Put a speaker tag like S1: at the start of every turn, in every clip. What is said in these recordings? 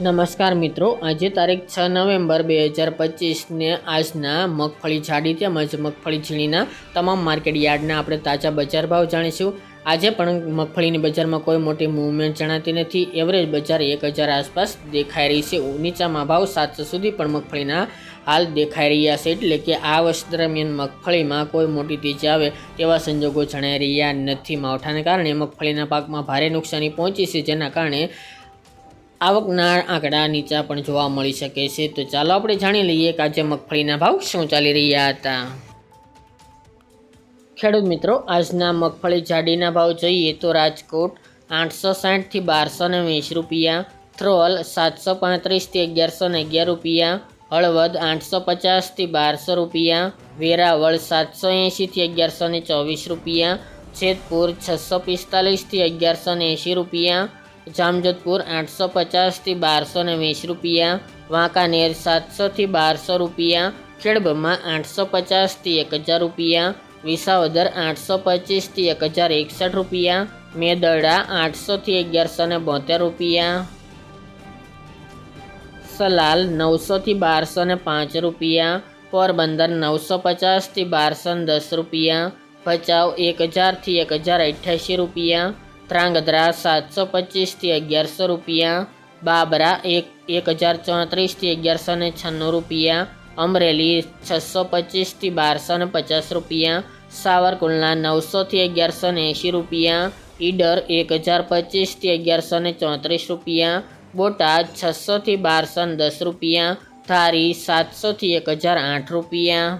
S1: નમસ્કાર મિત્રો, આજે તારીખ છ નવેમ્બર બે હજાર પચીસને આજના મગફળી જાડી તેમજ મગફળી ઝીણીના તમામ માર્કેટ યાર્ડના આપણે તાજા બજાર ભાવ જાણીશું. આજે પણ મગફળીની બજારમાં કોઈ મોટી મૂવમેન્ટ જણાતી નથી. એવરેજ બજાર એક હજાર આસપાસ દેખાઈ રહી છે. નીચામાં ભાવ સાતસો સુધી પણ મગફળીના હાલ દેખાઈ રહ્યા છે. એટલે કે આ વર્ષ દરમિયાન મગફળીમાં કોઈ મોટી તેજી આવે તેવા સંજોગો જણાઈ રહ્યા નથી. માવઠાને કારણે મગફળીના પાકમાં ભારે નુકસાની પહોંચી છે. જેના કારણે આવકના આંકડા નીચા પણ જોવા મળી શકે છે. તો ચાલો આપણે જાણી લઈએ કે આજે મગફળીના ભાવ શું ચાલી રહ્યા હતા. ખેડૂત મિત્રો, આજના મગફળી જાડીના ભાવ જોઈએ તો રાજકોટ આઠસો સાઠથી બારસો ને વીસ રૂપિયા થ્રોલ સાતસો પાંત્રીસથી અગિયારસો ને અગિયાર રૂપિયા, હળવદ આઠસો પચાસથી બારસો રૂપિયા, વેરાવળ સાતસો એંશીથી અગિયારસો ને ચોવીસ રૂપિયા, જેતપુર છસો પિસ્તાલીસથી અગિયારસો ને એંશી રૂપિયા જામજોધપુર આઠસો પચાસથી બારસો ને વીસ રૂપિયા વાંકાનેર સાતસોથી બારસો રૂપિયા, ખેડબમાં આઠસો પચાસથી એક હજાર રૂપિયા, વિસાવદર આઠસો પચીસથી એક હજાર એકસઠ રૂપિયા, મેદરડા આઠસોથી અગિયારસો ને બોતેર રૂપિયા. સલાલ નવસોથી બારસો ને પાંચ રૂપિયા, પોરબંદર નવસો પચાસથી બારસો દસ રૂપિયા, ભચાઉ એક હજારથી એક હજાર અઠ્યાસી રૂપિયા ધ્રાંગધ્રા સાતસો પચીસથી અગિયારસો રૂપિયા. બાબરા એક એક હજાર ચોત્રીસથી અગિયારસો ને છન્નું રૂપિયા. અમરેલી છસો પચીસથી બારસો ને પચાસ રૂપિયા. સાવરકુંડલા નવસોથી અગિયારસો ને એંશી રૂપિયા. ઈડર એક હજાર પચીસથી અગિયારસો ને ચોત્રીસ રૂપિયા. બોટાદ છસોથી બારસો ને દસ રૂપિયા. ધારી સાતસોથી એક હજાર આઠ રૂપિયા.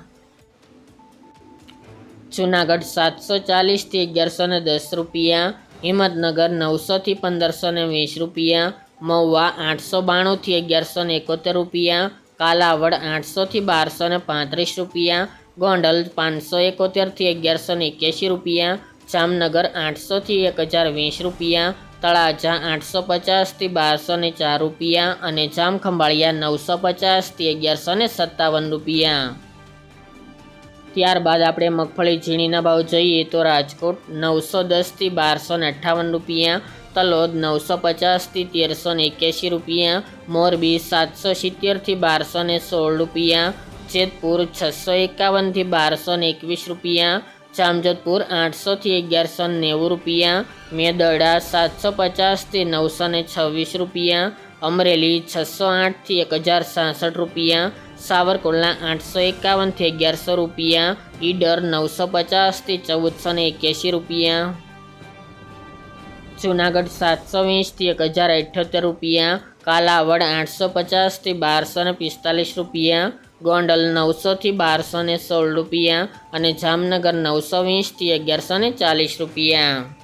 S1: જુનાગઢ સાતસો ચાલીસથી અગિયારસો ને દસ રૂપિયા. હિંમતનગર નવસોથી પંદરસો ને વીસ રૂપિયા, મહુવા આઠસો બાણુંથી અગિયારસો ને એકોતેર રૂપિયા, કાલાવડ આઠસોથી બારસો ને પાંત્રીસ રૂપિયા, ગોંડલ પાંચસો એકોતેરથી અગિયારસો ને એક્યાસી રૂપિયા, જામનગર આઠસોથી એક હજાર વીસ રૂપિયા, તળાજા આઠસો પચાસથી બારસો ને ચાર રૂપિયા અને જામખંભાળિયા નવસો પચાસથી અગિયારસો ને સત્તાવન રૂપિયા. ત્યારબાદ આપણે મગફળી ઝીણીના ભાવ જોઈએ તો રાજકોટ નવસો દસથી બારસો ને અઠ્ઠાવન રૂપિયા, તલોદ નવસો પચાસથી તેરસો ને એક્યાસી રૂપિયા, મોરબી સાતસો સિત્તેરથી બારસો ને સોળ રૂપિયા, જેતપુર છસો એકાવનથી બારસો ને એકવીસ રૂપિયા, જામજોધપુર આઠસોથી અગિયારસો નેવું રૂપિયા, મેદડા સાતસો પચાસથી નવસો ને છવ્વીસ રૂપિયા અમરેલી છસો આઠથી એક હજાર સાસઠ રૂપિયા, સાવરકુંડલા આઠસો એકાવનથી અગિયારસો રૂપિયા, ઈડર નવસો પચાસથી ચૌદસો ને એક્યાસી રૂપિયા. જુનાગઢ સાતસો વીસથી એક હજાર અઠ્યોતેર રૂપિયા, કાલાવડ આઠસો પચાસથી બારસો ને પિસ્તાલીસ રૂપિયા, ગોંડલ નવસોથી બારસો ને સોળ રૂપિયા અને જામનગર નવસો વીસથી અગિયારસો ને ચાલીસ રૂપિયા.